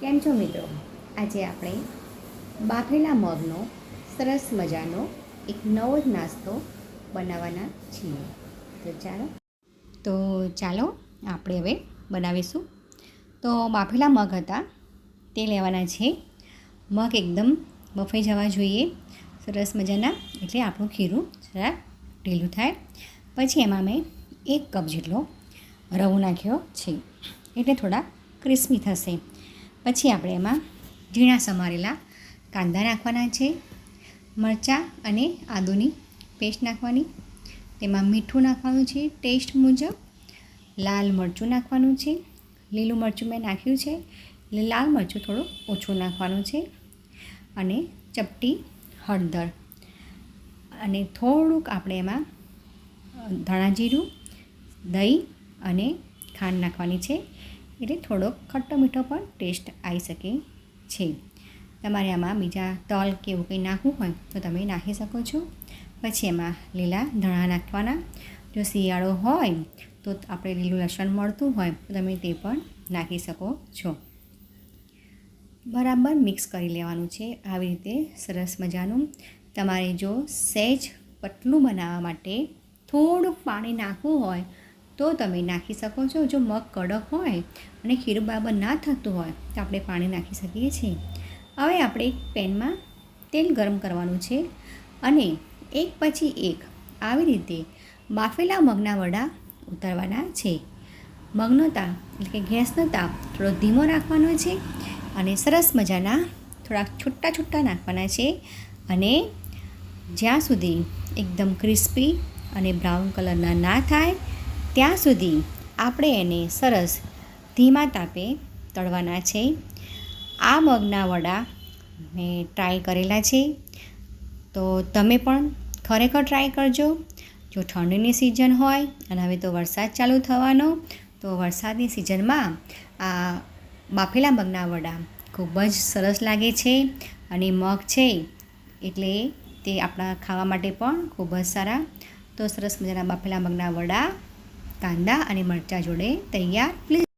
કેમ છો મિત્રો? આજે આપણે બાફેલા મગનો સરસ મજાનો એક નવો જ નાસ્તો બનાવવાના છીએ. તો ચાલો. તો ચાલો આપણે હવે બનાવીશું. તો બાફેલા મગ હતા, તે લેવાના છે. મગ એકદમ બફાઈ જવા જોઈએ. સરસ મજાના, એટલે આપણું ખીરું જરા ઢીલું થાય. પછી એમાં મેં એક કપ જેટલો રવો નાખ્યો છે. એટલે થોડા ક્રિસ્પી થશે. પછી આપણે એમાં ઝીણા સમારેલા કાંદા નાખવાના છે, મરચાં અને આદુની પેસ્ટ નાખવાની. તેમાં મીઠું નાખવાનું છે, ટેસ્ટ મુજબ. લાલ મરચું નાખવાનું છે, લીલું મરચું મેં નાખ્યું છે, એટલે લાલ મરચું થોડું ઓછું નાખવાનું છે. અને ચપટી હળદર. અને થોડુંક આપણે એમાં ધાણા જીરું, દહીં અને ખાંડ નાખવાની છે. એટલે થોડોક ખટ્ટો મીઠો પણ ટેસ્ટ આવી શકે છે. તમારે આમાં બીજા તલ કે એવું કંઈ નાખવું હોય તો તમે નાખી શકો છો. પછી એમાં લીલા ધણા નાખવાના. જો શિયાળો હોય તો આપણે લીલું લસણ મળતું હોય તો તમે તે પણ નાખી શકો છો. બરાબર મિક્સ કરી લેવાનું છે આવી રીતે સરસ મજાનું. તમારે જો સહેજ પતલું બનાવવા માટે થોડુંક પાણી નાખવું હોય તો તમે નાખી શકો છો. જો મગ કડક હોય અને ખીરું બાબર ના થતું હોય, તો આપણે પાણી નાખી શકીએ છીએ. હવે આપણે એક પેનમાં તેલ ગરમ કરવાનું છે અને એક પછી એક આવી રીતે બાફેલા મગના વડા ઉતારવાના છે. મગનો તાપ, એટલે કે ગેસનો તાપ થોડો ધીમો રાખવાનો છે અને સરસ મજાના થોડાક છૂટા છૂટા નાખવાના છે અને જ્યાં સુધી એકદમ ક્રિસ્પી અને બ્રાઉન કલરના ના થાય ત્યાં સુધી આપણે એને સરસ ધીમા તાપે તળવાના છે. આ મગના વડા મેં ટ્રાય કરેલા છે. તો તમે પણ ખરેખર ટ્રાય કરજો. જો ઠંડીની સિઝન હોય અને હવે તો વરસાદ ચાલુ થવાનો, તો વરસાદની સિઝનમાં આ બાફેલા મગના વડા ખૂબ જ સરસ લાગે છે અને મગ છે એટલે તે આપણા ખાવા માટે પણ ખૂબ જ સારા. તો સરસ મજાના બાફેલા મગના વડા કાંદા અને મરચાં જોડે તૈયાર પ્લીઝ